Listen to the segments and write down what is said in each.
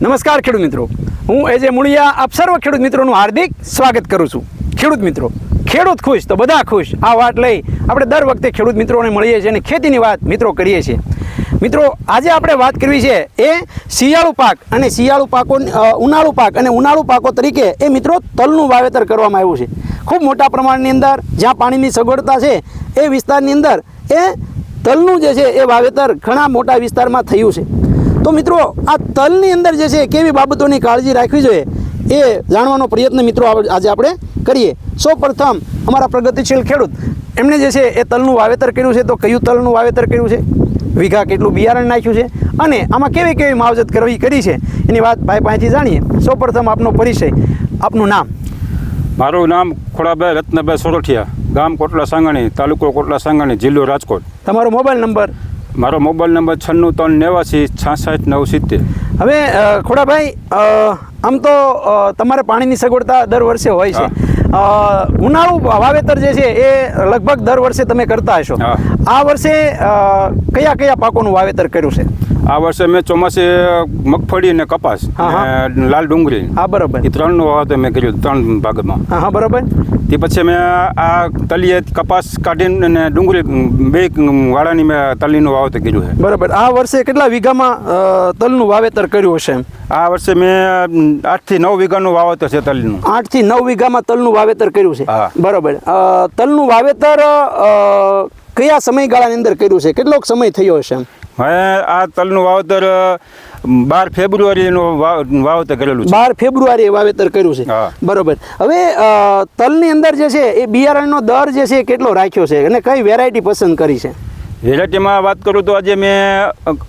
નમસ્કાર ખેડૂત મિત્રો. હું એજે મુળિયા આપ સર્વ ખેડૂત મિત્રોનું હાર્દિક સ્વાગત કરું છું. ખેડૂત મિત્રો, ખેડૂત ખુશ તો બધા ખુશ. આ વાત લઈ આપણે દર વખતે ખેડૂત મિત્રોને મળીએ છીએ અને ખેતીની વાત મિત્રો કરીએ છીએ. મિત્રો, આજે આપણે વાત કરવી છે એ શિયાળુ પાક અને શિયાળુ પાકો ઉનાળુ પાક અને ઉનાળુ પાકો તરીકે એ મિત્રો તલનું વાવેતર કરવામાં આવ્યું છે. ખૂબ મોટા પ્રમાણની અંદર જ્યાં પાણીની સગવડતા છે એ વિસ્તારની અંદર એ તલનું જે છે એ વાવેતર ઘણા મોટા વિસ્તારમાં થયું છે. તો મિત્રો આ તલની અંદર જે છે કેવી બાબતોની કાળજી રાખવી જોઈએ એ જાણવાનો પ્રયત્ન મિત્રો આજે આપણે કરીએ. સૌ પ્રથમ અમારા પ્રગતિશીલ ખેડૂત એમણે જે છે એ તલનું વાવેતર કર્યું છે. તો કયું તલનું વાવેતર કર્યું છે? વીઘા કેટલું બિયારણ નાખ્યું છે? અને આમાં કેવી કેવી માવજત કરવી કરી છે? એની વાત ભાઈ પાસેથી જાણીએ. સૌ પ્રથમ આપનો પરિચય આપનું નામ. મારું નામ ખોડાભાઈ રત્નભાઈ સોરઠિયા ગામ કોટલા સાંગાણી તાલુકો કોટલા સાંગાણી જિલ્લો રાજકોટ. તમારો મોબાઈલ નંબર? મારો મોબાઈલ નંબર છન્નું ત્રણ નેવાસી છાસઠ નવ સિત્તેર હવે ખોડાભાઈ આમ તો તમારે પાણીની સગવડતા દર વર્ષે હોય છે. ઉનાળુ વાવેતર જે છે એ લગભગ દર વર્ષે તમે કરતા હશો. આ વર્ષે કયા કયા પાકોનું વાવેતર કર્યું છે? આ વર્ષે મેં ચોમાસે મગફળી અને કપાસ. લાલ ડુંગળી. હા બરાબર. એ ત્રણનું વાવેતર મેં કર્યું ત્રણ ભાગમાં. હા બરાબર. તે પછી મેં આ તલીએ કપાસ કાઢીને અને ડુંગળી બે વાળાની મેં તલીનું વાવેતર કર્યું છે. બરાબર. આ વર્ષે કેટલા વીઘામાં તલનું વાવેતર કર્યું હશે? એમ આ વર્ષે મેં આઠથી નવ વીઘાનું વાવેતર છે તલીનું. આઠથી નવ વીઘામાં તલનું વાવેતર કર્યું છે. બરોબર. તલનું વાવેતર કયા સમયગાળાની અંદર કર્યું છે? કેટલોક સમય થયો હશે એમ? હવે આ તલનું વાવેતર બાર ફેબ્રુઆરીનું વાવતર કરેલું છે. બાર ફેબ્રુઆરીએ વાવેતર કર્યું છે. બરોબર. હવે તલની અંદર જે છે એ બિયારણનો દર જે છે એ કેટલો રાખ્યો છે અને કઈ વેરાયટી પસંદ કરી છે? વેરાયટીમાં વાત કરું તો આજે મેં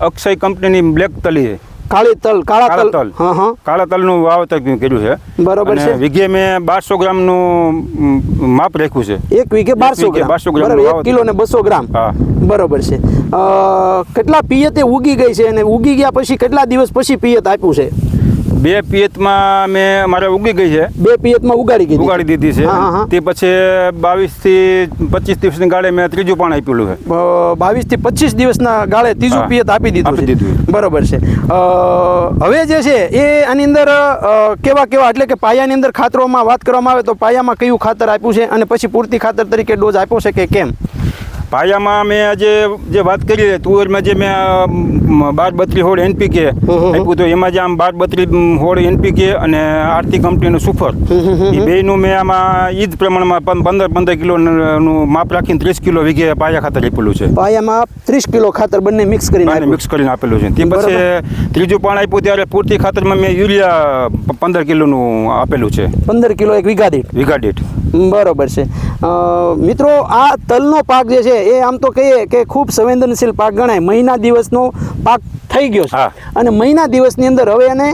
અક્ષય કંપનીની બ્લેક તલી છે. કાળી તલ કાળા તલ. હા હા. કાળા તલનું વાવતર કર્યું છે. બરોબર છે. વીઘે મેં બારસો ગ્રામનું માપ રાખ્યું છે. એક વીઘે બારસો ગ્રામ. 1200 ગ્રામ બરોબર એક કિલો ને બસો ગ્રામ. હા. બરોબર છે. કેટલા પિયતે ઉગી ગઈ છે અને ઉગી ગયા પછી કેટલા દિવસ પછી પિયત આપ્યું છે? બે પિયતમાં મેં મારે ઉગી ગઈ છે. બે પિયતમાં ઉગાડી ગઈ ઉગાડી દીધી છે. તે પછી બાવીસથી પચીસ દિવસની ગાળે મેં ત્રીજું પણ આપેલું છે. બાવીસથી પચીસ દિવસના ગાળે ત્રીજું પિયત આપી દીધું આપી દીધું. બરોબર છે. હવે જે છે એ આની અંદર કેવા કેવા એટલે કે પાયાની અંદર ખાતરોમાં વાત કરવામાં આવે તો પાયામાં કયું ખાતર આપ્યું છે અને પછી પૂરતી ખાતર તરીકે ડોઝ આપ્યો છે કે કેમ? પાયામાં મેં આજે જે વાત કરી તુવેરમાં જે મેં બાર બત્રી હોળ એનપીકે. આપ્યું તો એમાં જે આમ બાર બત્રી હોળ એનપીકે અને આરતી કંપનીનું સુફર. એ બેયનું મેં આમાં એ જ પ્રમાણમાં પંદર પંદર કિલોનું માપ રાખીને ત્રીસ કિલો વીઘે પાયા ખાતર આપેલું છે. પાયામાં ત્રીસ કિલો ખાતર બંને મિક્સ કરીને બંને મિક્સ કરીને આપેલું છે. તે પછી ત્રીજું પાણ આપ્યું ત્યારે પૂરતી ખાતરમાં મેં યુરિયા પંદર કિલોનું આપેલું છે. પંદર કિલો એક વીઘા દીઠ. વીઘા દીઠ. બરોબર છે. મિત્રો આ તલનો પાક જે છે એ આમ તો કહીએ કે ખૂબ સંવેદનશીલ પાક ગણાય. મહિના દિવસનો પાક થઈ ગયો છે. અને મહિના દિવસની અંદર હવે એને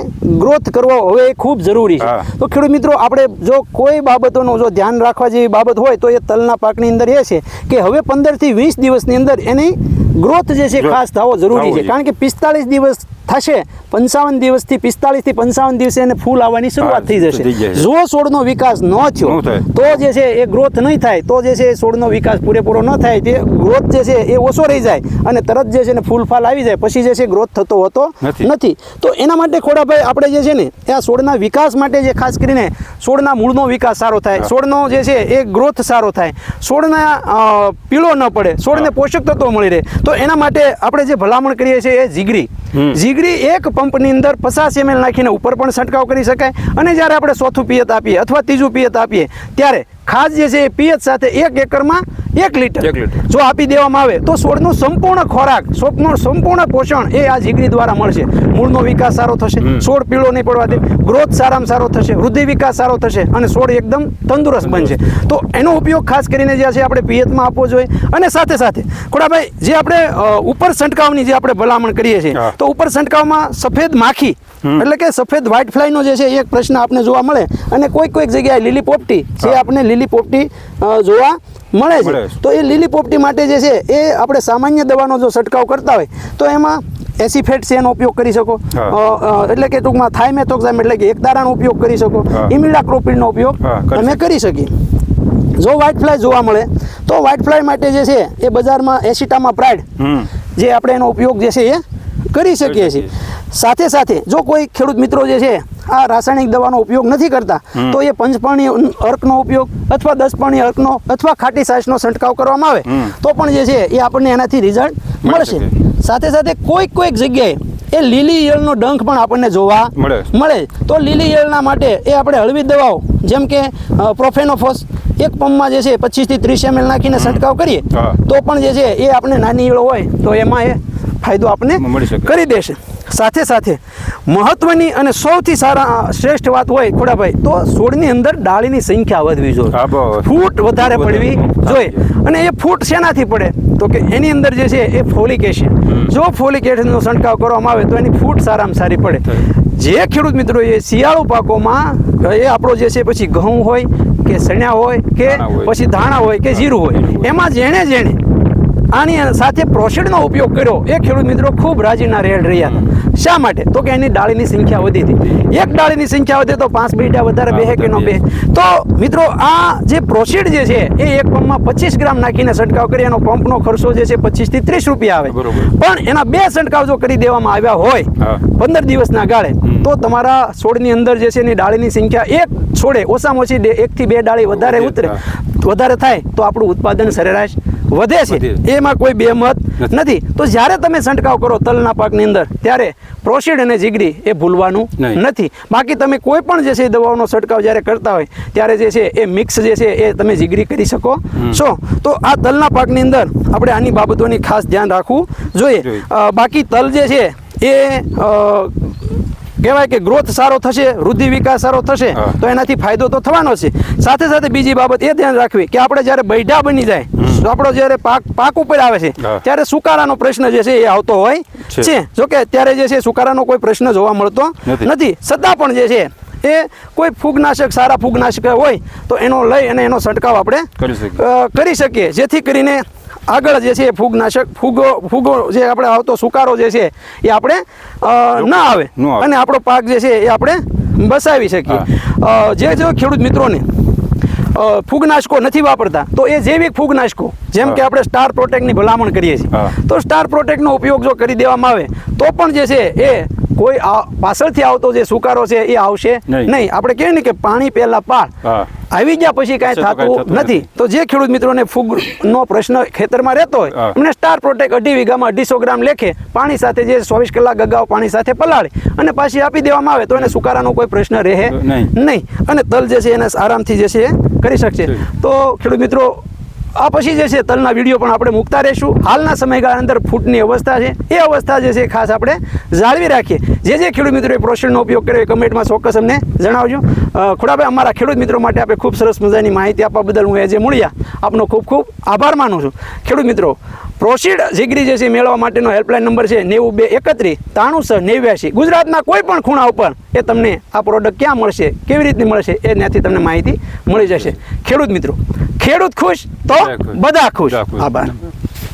ગ્રોથ કરવો હવે એ ખૂબ જરૂરી છે. તો ખેડૂત મિત્રો આપણે જો કોઈ બાબતોનું જો ધ્યાન રાખવા જેવી બાબત હોય તો એ તલના પાકની અંદર એ છે કે હવે પંદરથી વીસ દિવસની અંદર એની ગ્રોથ જે છે ખાસ થવો જરૂરી છે. કારણ કે પિસ્તાળીસ દિવસ થશે. પંચાવન દિવસથી પિસ્તાળીસથી પંચાવન દિવસે એને ફૂલ આવવાની શરૂઆત થઈ જશે. જો છોડનો વિકાસ ન થયો તો જે છે એ ગ્રોથ નહીં થાય તો જે છે એ છોડનો વિકાસ પૂરેપૂરો ન થાય. તે ગ્રોથ જે છે એ ઓછો રહી જાય અને તરત જે છે ને ફૂલ ફાલ આવી જાય પછી જે છે ગ્રોથ થતો હોતો નથી. તો એના માટે ખોડાભાઈ આપણે જે છે ને આ છોડના વિકાસ માટે જે ખાસ કરીને છોડના મૂળનો વિકાસ સારો થાય. છોડનો જે છે એ ગ્રોથ સારો થાય. છોડના પીળો ન પડે છોડને પોષક તત્વો મળી રહે. તો એના માટે આપણે જે ભલામણ કરીએ છીએ એ જીગરી. જીગરી એક પંપની અંદર પચાસ એમએલ નાખીને ઉપર પણ છંટકાવ કરી શકાય. અને જ્યારે આપણે ચોથું પિયત આપીએ અથવા ત્રીજું પિયત આપીએ, ત્યારે ખાસ જે છે એ પિયત સાથે એક એકરમાં એક લીટર. જો આપી દેવામાં આવે તો છોડનો સંપૂર્ણ ખોરાક સંપૂર્ણ સંપૂર્ણ પોષણ એ આ જીગરી દ્વારા મળશે. મૂળનો વિકાસ સારો થશે છોડ પીળો નહીં પડવા દે ગ્રોથ સારામાં સારો થશે વૃદ્ધિ વિકાસ સારો થશે અને છોડ એકદમ તંદુરસ્ત બનશે. તો એનો ઉપયોગ ખાસ કરીને જે છે આપણે પિયતમાં આપવો જોઈએ અને સાથે સાથે ખોડાભાઈ જે આપણે ઉપર છંટકાવની જે આપણે ભલામણ કરીએ છીએ તો ઉપર છંટકાવમાં સફેદ માખી એટલે કે સફેદ વ્હાઇટ ફ્લાયનો જે છે એક પ્રશ્ન આપને જોવા મળે અને કોઈક કોઈક જગ્યાએ લીલી પોપટી જે. આપણે લીલી પોપટી જોવા મળે છે. તો એ લીલી પોપટી માટે જે છે એ આપણે સામાન્ય દવાનો જો છંટકાવ કરતા હોય તો એમાં એસિફેટ છે એનો ઉપયોગ કરી શકો. એટલે કે ટૂંકમાં થાઇમેથોક્ઝામ એટલે કે એક દારાનો ઉપયોગ કરી શકો. ઇમિડા ઇમિડાક્રોપિડનો ઉપયોગ તમે કરી શકીએ. જો વ્હાઇટ ફ્લાય જોવા મળે તો વ્હાઇટ ફ્લાય માટે જે છે એ બજારમાં એસિટામાં પ્રાઇડ જે આપણે એનો ઉપયોગ જે છે એ કરી શકીએ છીએ. સાથે સાથે જો કોઈ ખેડૂત મિત્રો જે છે આ રાસાયણિક દવાનો ઉપયોગ નથી કરતા તો એ પંચપાણી અર્કનો ઉપયોગ અથવા દસપાણી અર્કનો અથવા ખાટી સાસનો છંટકાવ કરવામાં આવે. તો પણ જે છે એ આપણને એનાથી રિઝલ્ટ મળશે. સાથે સાથે કોઈક કોઈક જગ્યાએ એ લીલી ઈયળનો ડંખ પણ આપણને જોવા મળે. તો લીલી ઈયળના માટે એ આપણે હળવી દવાઓ જેમ કે પ્રોફેનોફોસ એક પંપમાં જે છે પચીસથી ત્રીસ એમએલ નાખીને છંટકાવ કરીએ તો પણ જે છે એ આપણે નાની ઈયળો હોય તો એમાં એ ફાયદો આપણને કરી દેશે. સાથે સાથે મહત્વની અને સૌથી સારા શ્રેષ્ઠ વાત હોય ખોડાભાઈ તો છોડની અંદર ડાળીની સંખ્યા વધવી જોઈએ. ફૂટ વધારે પડવી. જોઈએ. અને એ ફૂટ શેનાથી પડે? તો કે એની અંદર જે છે એ ફોલિક એસિડ. જો ફોલિક એસિડનો છંટકાવ કરવામાં આવે તો એની ફૂટ સારામાં સારી પડે. જે ખેડૂત મિત્રો એ શિયાળુ પાકોમાં એ આપણો જે છે પછી ઘઉં હોય કે સણ્યા હોય કે પછી ધાણા હોય કે જીરું હોય. એમાં જેણે જેણે આની સાથે પ્રોસીડનો ઉપયોગ કર્યો. એ ખેડૂત મિત્રો ખૂબ રાજીના રેડ રહ્યા હતા. શા માટે? તો કે એની ડાળીની સંખ્યા વધી હતી. એક ડાળીની સંખ્યા વધે તો પાંચ બીટા વધારે બે કે નો બે તો મિત્રો આ જે પ્રોસીડ જે છે એ એક પંપમાં પચીસ ગ્રામ નાખીને છંટકાવ કરી એનો પંપનો ખર્ચો જે છે પચીસથી ત્રીસ રૂપિયા આવે. પણ એના બે છંટકાવ જો કરી દેવામાં આવ્યા હોય પંદર દિવસના ગાળે તો તમારા છોડની અંદર જે છે એની ડાળીની સંખ્યા એક છોડે ઓછામાં ઓછી એકથી બે ડાળી વધારે ઉતરે. વધારે થાય તો આપણું ઉત્પાદન સરેરાશ વધે છે. એમાં કોઈ બે મત નથી. તો જ્યારે તમે છંટકાવ કરો તલના પાકની અંદર ત્યારે પ્રોસીડ અને જીગરી એ ભૂલવાનું નથી. બાકી તમે કોઈ પણ જે છે દવાઓનો છંટકાવ જ્યારે કરતા હોય ત્યારે જે છે એ મિક્સ જે છે એ તમે જીગરી કરી શકો. છો તો આ તલના પાકની અંદર આપણે આની બાબતોની ખાસ ધ્યાન રાખવું જોઈએ. બાકી તલ જે છે એ કહેવાય કે ગ્રોથ સારો થશે વૃદ્ધિ વિકાસ સારો થશે તો એનાથી ફાયદો તો થવાનો છે. સાથે સાથે બીજી બાબત એ ધ્યાન રાખવી કે આપણે જ્યારે બૈઢા બની જાય તો આપણો જ્યારે પાક પાક ઉપર આવે છે ત્યારે સુકારાનો પ્રશ્ન જે છે એ આવતો હોય છે. જોકે અત્યારે જે છે સુકારાનો કોઈ પ્રશ્ન જોવા મળતો નથી. સદા છતાં પણ જે છે એ કોઈ ફૂગનાશક સારા ફૂગનાશક હોય તો એનો લઈ અને એનો છંટકાવ આપણે કરી શકીએ. જેથી કરીને આગળ જે છે એ ફૂગનાશક ફૂગો ફૂગો જે આપણે આવતો સુકારો જે છે એ આપણે ના આવે. અને આપણો પાક જે છે એ આપણે બસાવી શકીએ. જે જો ખેડૂત મિત્રોને ફૂગનાશકો નથી વાપરતા તો એ જૈવિક ફૂગનાશકો જેમ કે આપણે સ્ટાર પ્રોટેક્ટની ભલામણ કરીએ છીએ. તો સ્ટાર પ્રોટેક્ટનો ઉપયોગ જો કરી દેવામાં આવે તો પણ જે છે એ કોઈ પાછળથી આવતો જે સુકારો છે એ આવશે નહીં. આપણે કહીએ ને કે પાણી પહેલા પાળ. આવી ગયા પછી કાંઈ થતું નથી. તો જે ખેડૂત મિત્રોને ફૂગનો પ્રશ્ન ખેતરમાં રહેતો હોય એમને સ્ટાર પ્રોટેક અઢી વીઘામાં અઢીસો ગ્રામ લેખે પાણી સાથે જે ચોવીસ કલાક અગાઉ પાણી સાથે પલાળે અને પાછી આપી દેવામાં આવે તો એને સુકારાનો કોઈ પ્રશ્ન રહે નહીં. નહીં. અને તલ જે છે એને આરામથી જે છે એ કરી શકશે. તો ખેડૂત મિત્રો આ પછી જે છે, તલના વીડિયો પણ આપણે મૂકતા રહીશું. હાલના સમયગાળા અંદર ફૂટની અવસ્થા છે. એ અવસ્થા જે છે, એ ખાસ આપણે જાળવી રાખીએ. જે જે ખેડૂત મિત્રોએ પ્રોશનનો ઉપયોગ કર્યો એ કમેન્ટમાં ચોક્કસ અમને જણાવજો. ખોડાભાઈ, અમારા ખેડૂત મિત્રો માટે આપણે ખૂબ સરસ મજાની માહિતી આપવા બદલ હું એજે મૂળિયા. આપનો ખૂબ ખૂબ આભાર માનું છું. ખેડૂત મિત્રો, પ્રોસીડ જીગરી જે છે મેળવવા માટેનો હેલ્પલાઇન નંબર છે નેવું બે એકત્રીસ ત્રાણું છ નેવ્યાસી. ગુજરાતના કોઈ પણ ખૂણા ઉપર એ તમને આ પ્રોડક્ટ ક્યાં મળશે કેવી રીતની મળશે એ ત્યાંથી તમને માહિતી મળી જશે ખેડૂત મિત્રો ખેડૂત ખુશ તો બધા ખુશ. બધા ખુશ. આભાર